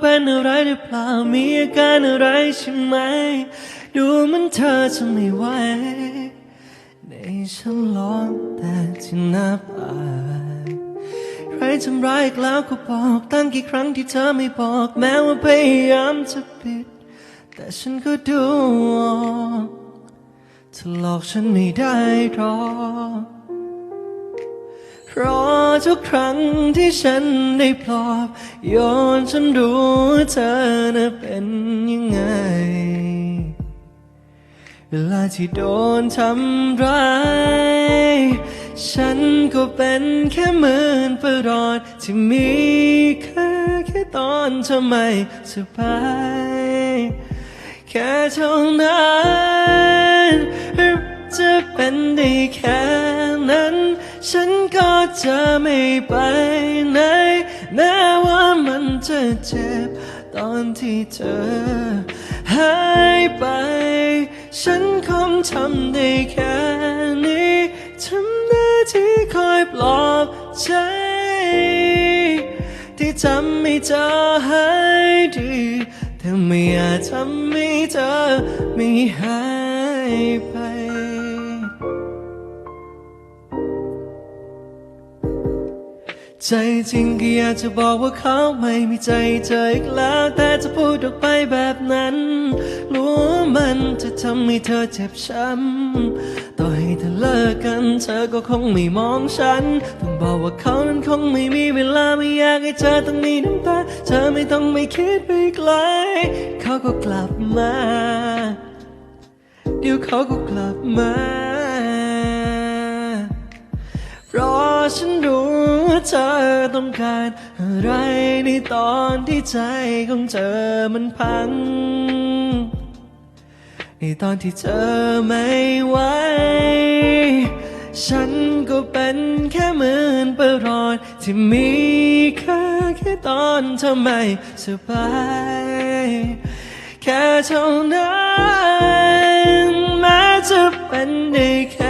เป็นอะไรหรือเปล่ามีอาการอะไรใช่ไหม ดูเหมันเธอจะไม่ไหวในฉันลองแต่ที่หน้าผากใครทำร้ายอีกแล้วก็บอกตั้งกี่ครั้งที่เธอไม่บอก แม้ว่าพยายามจะปิด แต่ฉันก็ดูออกเธอหลอกฉันไม่ได้หรอก ทุกครั้งที่ฉันได้ปลอบโยนฉันรู้เธอน่ะเป็นยังไง เวลาที่โดนทำร้าย ฉันก็เป็นแค่เหมือนประหลอดที่มีแค่แค่ตอนเธอไม่สบายแค่เท่านั้นจะเป็นได้แค่นั้น ฉันก็ จะไม่ไปไหนแม้ว่ามันจะเจ็บตอนที่เธอหายไป ฉันคงทำได้แค่นี้ทำหน้าที่คอยปลอบใจ ที่ทำให้เธอหายดีแต่ไม่อาจทำให้เธอไม่หายไป ใจจริงก็อยากจะบอกว่าเขาไม่มีใจเธออีกแล้ว แต่จะพูดออกไปแบบนั้น รู้มันจะทำให้เธอเจ็บช้ำต่อให้เธอเลิกกัน เธอก็คงไม่มองฉัน ต้องบอกว่าเขานั้นคงไม่มีเวลาไม่อยากให้เธอต้องมีน้ำตา เธอไม่ต้องไม่คิดไปไกล เขาก็กลับมา เดี๋ยวเขาก็กลับมา เพราะฉันรู้ ว่าเธอต้องการอะไรในตอนที่ใจของเธอมันพัง ในตอนที่เธอไม่ไหว ฉันก็เป็นแค่เหมือนประหลอดที่มีค่าแค่ตอนเธอไม่สบาย แค่เท่านั้นแม้จะเป็นได้แค่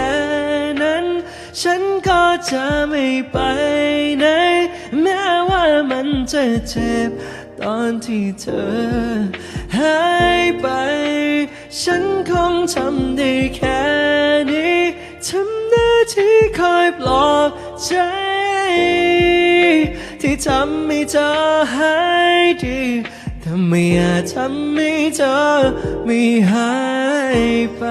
จะไม่ไปไหน แม้ว่ามันจะเจ็บ ตอนที่เธอหายไป ฉันคงทำได้แค่นี้ทำหน้าที่คอยปลอบใจที่ทำให้เธอหายดีแต่ไม่อาจทำให้เธอไม่หายไป